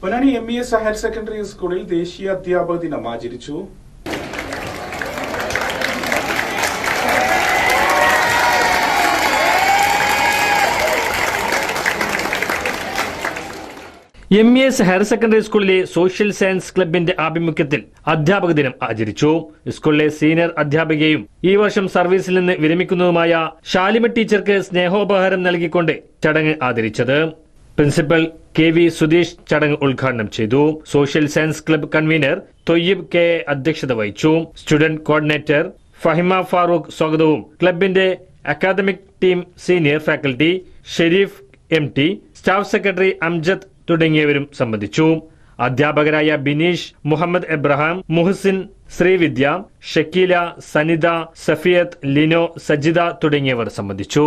Ponnani M E S higher secondary സ്കൂളിൽ ദേശീയ അധ്യാപക ദിനം ആചരിച്ചു. M E S higher secondary സ്കൂളിലെ സോഷ്യൽ സയൻസ് ക്ലബിന്റെ ആഭിമുഖ്യത്തിൽ അധ്യാപക ദിനം ആചരിച്ചു. സ്കൂളിലെ സീനിയർ അധ്യാപികയും ഈ വർഷം സർവീസിൽ നിന്ന് വിരമിക്കുന്നതുമായ ഷാലിമ ടീച്ചർക്ക് സ്നേഹോപഹാരം നൽകിക്കൊണ്ട് ചടങ്ങ് ആദരിച്ചത് പ്രിൻസിപ്പൽ കെ വി സുധീഷ് ചടങ്ങ് ഉദ്ഘാടനം ചെയ്തു. Social science club convener Thoyyib K അധ്യക്ഷത വഹിച്ചു. സ്റ്റുഡന്റ് കോർഡിനേറ്റർ ഫഹിമ ഫാറൂഖ് സ്വാഗതവും. ക്ലബിന്റെ academic team senior faculty Sherif M T staff secretary Amjad തുടങ്ങിയവരും സംബന്ധിച്ചു. അധ്യാപകരായ ബിനീഷ് മുഹമ്മദ് എബ്രഹാം മുഹസിൻ ശ്രീവിദ്യ ഷക്കീല സനിത സഫിയത്ത് ലിനോ സജിത തുടങ്ങിയവർ സംബന്ധിച്ചു.